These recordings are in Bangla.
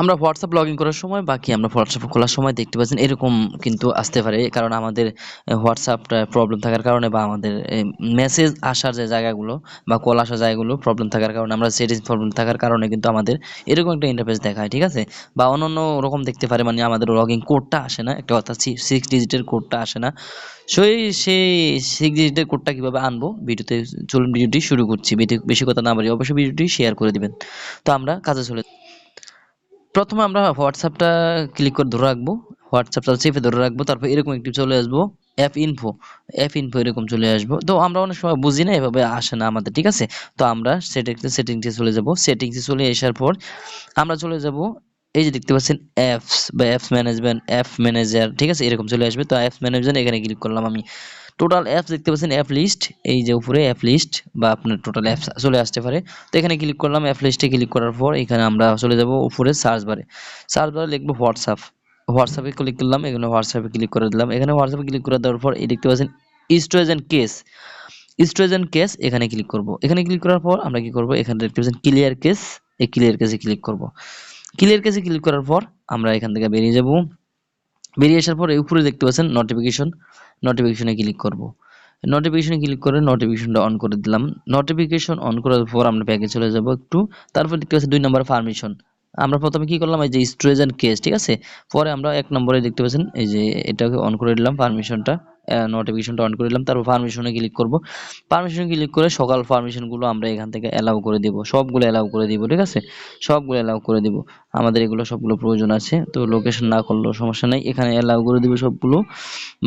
আমরা হোয়াটসঅ্যাপ লগ ইন করার সময় বাকি আমরা হোয়াটসঅ্যাপ খোলার সময় দেখতে পাচ্ছেন, এরকম কিন্তু আসতে পারে। কারণ আমাদের হোয়াটসঅ্যাপটা প্রবলেম থাকার কারণে বা আমাদের মেসেজ আসার যে জায়গাগুলো বা কল আসার জায়গাগুলো প্রবলেম থাকার কারণে আমরা সেটিংস প্রবলেম থাকার কারণে কিন্তু আমাদের এরকম একটা ইন্টারফেস দেখায়, ঠিক আছে? বা অন্যান্য রকম দেখতে পারে মানে আমাদের লগ ইন কোডটা আসে না, একটা অর্থাৎ সিক্স ডিজিটের কোডটা আসে না। সেই সেই সিক্স ডিজিটের কোডটা কীভাবে আনব? ভিডিওতে চলুন, ভিডিওটি শুরু করছি। বেশি কথা না বাড়ি অবশ্যই ভিডিওটি শেয়ার করে দিবেন। তো আমরা কাজে চলে প্রথমে আমরা হোয়াটসঅ্যাপটা ক্লিক করে ধরে রাখব। হোয়াটসঅ্যাপটা চেপে ধরে রাখব, তারপর এরকম একটি চলে আসব অ্যাপ ইনফো অ্যাপ ইনফো এরকম চলে আসব। তো আমরা অনেক সময় বুঝি না, এভাবে আসে না আমাদের, ঠিক আছে? তো আমরা সেটিংসে সেটিংসে চলে যাব। সেটিংসে চলে আসার পর আমরা চলে যাব, এই যে দেখতে পাচ্ছেন অ্যাপস বা অ্যাপস ম্যানেজমেন্ট অ্যাপ ম্যানেজার ঠিক আছে? এরকম চলে আসবে। তো অ্যাপস ম্যানেজমেন্ট এখানে ক্লিক করলাম আমি। টোটাল অ্যাপস দেখতে পাচ্ছেন অ্যাপ লিস্ট এই যে উপরে অ্যাপ লিস্ট বা আপনার টোটাল অ্যাপস চলে আসতে পারে। তো এখানে ক্লিক করলাম অ্যাপ লিস্টে ক্লিক করার পর এখানে আমরা চলে যাব উপরে সার্চ বারে সার্চ বারে লিখব হোয়াটসঅ্যাপ হোয়াটসঅ্যাপে ক্লিক করলাম, এখানে হোয়াটসঅ্যাপে ক্লিক করে দিলাম। এখানে হোয়াটসঅ্যাপে ক্লিক করে দেওয়ার পর এই দেখতে পাচ্ছেন storage and case storage and case এখানে ক্লিক করব। এখানে ক্লিক করার পর আমরা কি করব? এখানে দেখতে পাচ্ছেন ক্লিয়ার কেস এই ক্লিয়ার কেসে ক্লিক করব। ক্লিয়ার কেসে ক্লিক করার পর আমরা এখান থেকে বেরিয়ে যাব। বেরিয়ে আসার পর উপরে দেখতে পাচ্ছেন নোটিফিকেশন নোটিফিকেশনে ক্লিক করব। নোটিফিকেশনে ক্লিক করে নোটিফিকেশনটা অন করে দিলাম। নোটিফিকেশন অন করার পর আমরা প্যাকে চলে যাব একটু। তারপর দেখতে পাচ্ছি দুই নম্বর পারমিশন আমরা প্রথমে কি করলাম, এই যে স্টোরেজ এন্ড কেস ঠিক আছে? পরে আমরা এক নম্বরে দেখতে পাচ্ছেন, এই যে এটাকে অন করে দিলাম পারমিশনটা নোটিফিকেশনটা অন করে দিলাম। তারপর পারমিশনে ক্লিক করব। পারমিশনে ক্লিক করে সকল পারমিশনগুলো আমরা এখান থেকে অ্যালাউ করে দিব। সবগুলো অ্যালাউ করে দিব, ঠিক আছে? সবগুলো অ্যালাউ করে দিব। আমাদের এগুলো সবগুলো প্রয়োজন আছে। তো লোকেশন না করলেও সমস্যা নেই। এখানে অ্যালাউ করে দিব সবগুলো।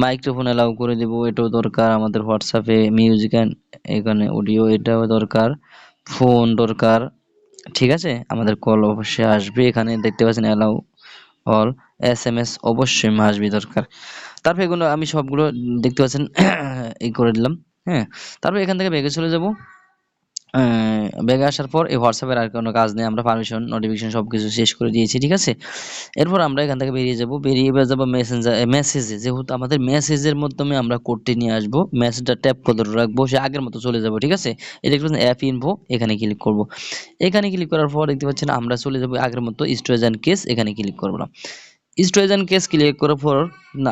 মাইক্রোফোন অ্যালাউ করে দিব, এটাও দরকার। আমাদের হোয়াটসঅ্যাপে মিউজিক অ্যান্ড এখানে অডিও এটাও দরকার। ফোন দরকার। ঠিক আছে? আমাদের কল অবশ্যই আসবে। এখানে দেখতে পাচ্ছেন allow all S M S অবশ্যই আসবে দরকার। তারপর এগুলো আমি সবগুলো দেখতে পাচ্ছেন, এই করে দিলাম হ্যাঁ। তারপর এখান থেকে বেগে চলে যাব। ব্যাগে আসার পর এই হোয়াটসঅ্যাপের আর কোনো কাজ নেই, আমরা পারমিশন নোটিফিকেশন সব কিছু শেষ করে দিয়েছি, ঠিক আছে? এরপর আমরা এখান থেকে বেরিয়ে যাব, বেরিয়ে এবার যাব মেসেঞ্জার মেসেজে যেহেতু আমাদের মেসেজের মাধ্যমে আমরা কোডটি নিয়ে আসব মেসেজটা ট্যাপ করে রাখব, সে আগের মতো চলে যাব, ঠিক আছে? এটা দেখতে অ্যাপ ইনভো এখানে ক্লিক করব। এখানে ক্লিক করার পর দেখতে পাচ্ছেন আমরা চলে যাব আগের মতো স্টোরেজ অ্যান্ড কেস এখানে ক্লিক করব। স্টোরেজ অ্যান্ড কেস ক্লিয়ার করার পর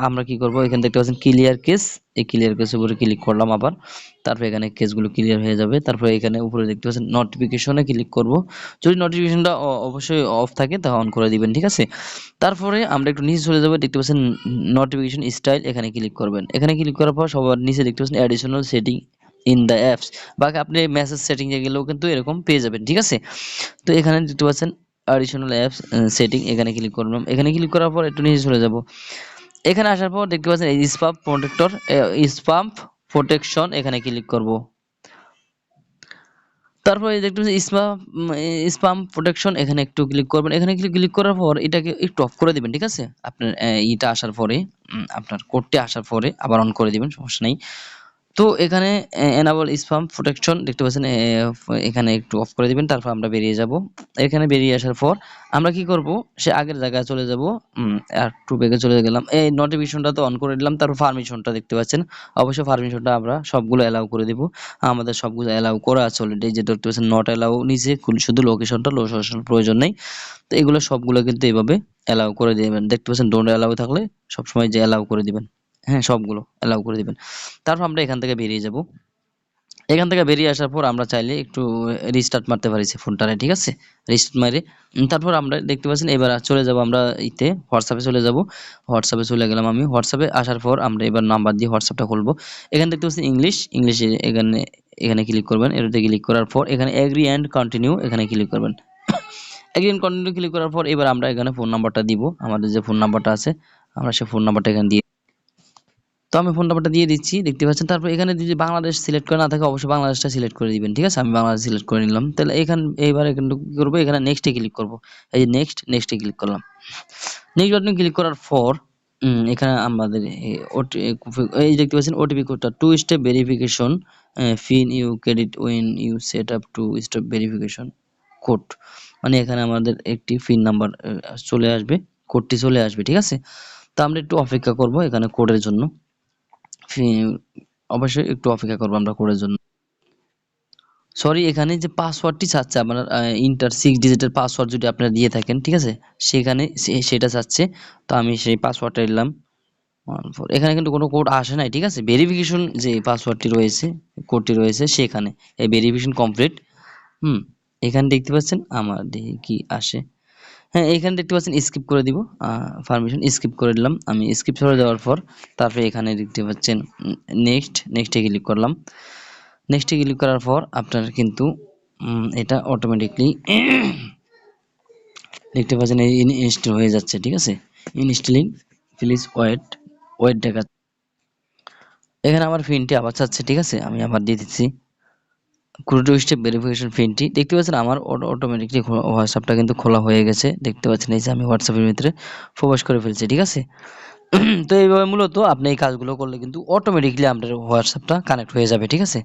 আমরা কি করব? এখানে দেখতে পাচ্ছেন ক্লিয়ার কেস এই ক্লিয়ার কেসের উপরে ক্লিক করলাম আবার। তারপর এখানে কেসগুলো ক্লিয়ার হয়ে যাবে। তারপর এখানে উপরে দেখতে পাচ্ছেন নোটিফিকেশনে ক্লিক করব। যদি নোটিফিকেশনটা অবশ্যই অফ থাকে তা অন করে দিবেন, ঠিক আছে? তারপরে আমরা একটু নিচে চলে যাব, দেখতে পাচ্ছেন নোটিফিকেশন স্টাইল এখানে ক্লিক করবেন। এখানে ক্লিক করার পর সবার নিচে দেখতে পাচ্ছেন additional setting in the apps বা আপনি মেসেজ সেটিংয়ে গেলেও কিন্তু এরকম পেয়ে যাবেন, ঠিক আছে? তো এখানে দেখতে পাচ্ছেন অ্যাডিশনাল অ্যাপস সেটিং এখানে ক্লিক করলাম। এখানে ক্লিক করার পর একটু নিচে চলে যাব। এখানে আসার পর দেখতে পাচ্ছেন এই স্পাম প্রোটেক্টর স্পাম প্রোটেকশন এখানে ক্লিক করব। তারপর দেখতে পাচ্ছেন স্পাম স্পাম প্রোটেকশন এখানে একটু ক্লিক করবেন। এখানে ক্লিক করার পর এটাকে একটু অফ করে দিবেন, ঠিক আছে? আপনার ইটা আসার পরে আপনার কোডটি আসার পরে আবার অন করে দিবেন, সমস্যা নেই। তো এখানে এনাবল স্পাম প্রোটেকশন দেখতে পাচ্ছেন এখানে একটু অফ করে দিবেন, তারপর আমরা বেরিয়ে যাব। এখানে বেরিয়ে আসার পর আমরা কি করব? সে আগের জায়গায় চলে যাব আর একটু বেগে চলে গেলাম। এই নোটিফিকেশনটা তো অন করে দিলাম, তারপর পারমিশনটা দেখতে পাচ্ছেন। অবশ্যই পারমিশনটা আমরা সবগুলো অ্যালাউ করে দিব। আমাদের সবগুলো অ্যালাউ করা আছে অলরেডি যে দেখতে পাচ্ছেন নট অ্যালাউ নিচে শুধু লোকেশনটা লোকেশন প্রয়োজন নেই। তো এগুলো সবগুলো কিন্তু এভাবে অ্যালাউ করে দিবেন। দেখতে পাচ্ছেন ডোন্ট অ্যালাউ থাকলে সবসময় যে অ্যালাউ করে দিবেন। হ্যাঁ সবগুলো অ্যালাউ করে দিবেন। তারপর আমরা এখান থেকে বেরিয়ে যাব। এখান থেকে বেরিয়ে আসার পর আমরা চাইলে একটু রিস্টার্ট মারতে পারি ফোনটারে ঠিক আছে? রিস্টার্ট মারে। তারপর আমরা দেখতে পাচ্ছেন, এবার চলে যাব আমরা ইতে হোয়াটসঅ্যাপে চলে যাব। হোয়াটসঅ্যাপে চলে গেলাম আমি। হোয়াটসঅ্যাপে আসার পর আমরা এবার নাম্বার দিয়ে হোয়াটসঅ্যাপটা খুলবো। এখানে দেখতে পাচ্ছেন ইংলিশ ইংলিশে এখানে এখানে ক্লিক করবেন। এটাতে ক্লিক করার পর এখানে এগ্রি অ্যান্ড কন্টিনিউ এখানে ক্লিক করবেন। এগ্রি অ্যান্ড কন্টিনিউ ক্লিক করার পর এবার আমরা এখানে ফোন নাম্বারটা দিব। আমাদের যে ফোন নাম্বারটা আছে, আমরা সেই ফোন নাম্বারটা এখানে দিয়ে তো আমি ফোন নাম্বারটা দিয়ে দিচ্ছি, দেখতে পাচ্ছেন? তারপর এখানে যদি বাংলাদেশ সিলেক্ট করে না থাকে, অবশ্যই বাংলাদেশটা সিলেক্ট করে দিবেন, ঠিক আছে? আমি বাংলাদেশ সিলেক্ট করে নিলাম। তাহলে এখান, এইবার এখানে কি করব? এখানে নেক্সটে ক্লিক করব। এই যে নেক্সট নেক্সটে ক্লিক করলাম। নেক্সট বাটনে ক্লিক করার পর এখানে আমাদের এই দেখতে পাচ্ছেন ওটিপি কোডটা two step verification when you credit when you set up two step verification code মানে এখানে আমাদের একটি ফিন নাম্বার চলে আসবে কোডটি চলে আসবে, ঠিক আছে? তো আমরা একটু অপেক্ষা করব এখানে কোডের জন্য। অবশ্যই একটু অপেক্ষা করব আমরা কোডের জন্য। সরি এখানে যে পাসওয়ার্ডটি চাচ্ছে আপনার ইন্টার সিক্স ডিজিটের পাসওয়ার্ড যদি আপনারা দিয়ে থাকেন, ঠিক আছে? সেখানে সেটা চাচ্ছে। তো আমি সেই পাসওয়ার্ডটা ফোর এখানে কিন্তু কোনো কোড আসে নাই, ঠিক আছে? ভেরিফিকেশন যে পাসওয়ার্ডটি রয়েছে কোডটি রয়েছে সেখানে। এই ভেরিফিকেশন কমপ্লিট হুম, এখানে দেখতে পাচ্ছেন, আমার দেখি কি আসে? হ্যাঁ এখানে দেখতে পাচ্ছেন স্কিপ করে দিব। পারমিশন স্কিপ করে দিলাম। আমি স্কিপ করে দেওয়ার পর তারপরে এখানে দেখতে পাচ্ছেন নেক্সট নেক্সটে ক্লিক করলাম। নেক্সটে ক্লিক করার পর আপনার কিন্তু এটা অটোমেটিকলি দেখতে পাচ্ছেন, এই ইনস্টল হয়ে যাচ্ছে, ঠিক আছে? ইনস্টলিং প্লিজ ওয়েট ওয়েট দেখা এখানে আমার ফিনটি আবার চাচ্ছে, ঠিক আছে? আমি আবার দিয়ে দিচ্ছি। ক্রুটো স্টেপ ভেরিফিকেশন পিনটি দেখতে পাচ্ছেন আমার অটোমেটিকলি হোয়াটসঅ্যাপটা কিন্তু খোলা হয়ে গেছে। দেখতে পাচ্ছেন এই যে আমি হোয়াটসঅ্যাপের ভিতরে প্রবেশ করে ফেলছি, ঠিক আছে? তো এইভাবে মূলত আপনি এই কাজগুলো করলে কিন্তু অটোমেটিকলি আপনার হোয়াটসঅ্যাপটা কানেক্ট হয়ে যাবে, ঠিক আছে?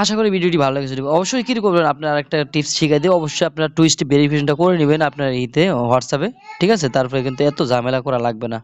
আশা করি ভিডিওটি ভালো লেগেছে। অবশ্যই কী করবেন আপনার একটা টিপস শিখাই দিয়ে অবশ্যই আপনার টুইস্ট ভেরিফিকেশনটা করে নেবেন আপনার ইতে হোয়াটসঅ্যাপে ঠিক আছে? তারপরে কিন্তু এত ঝামেলা করা লাগবে না।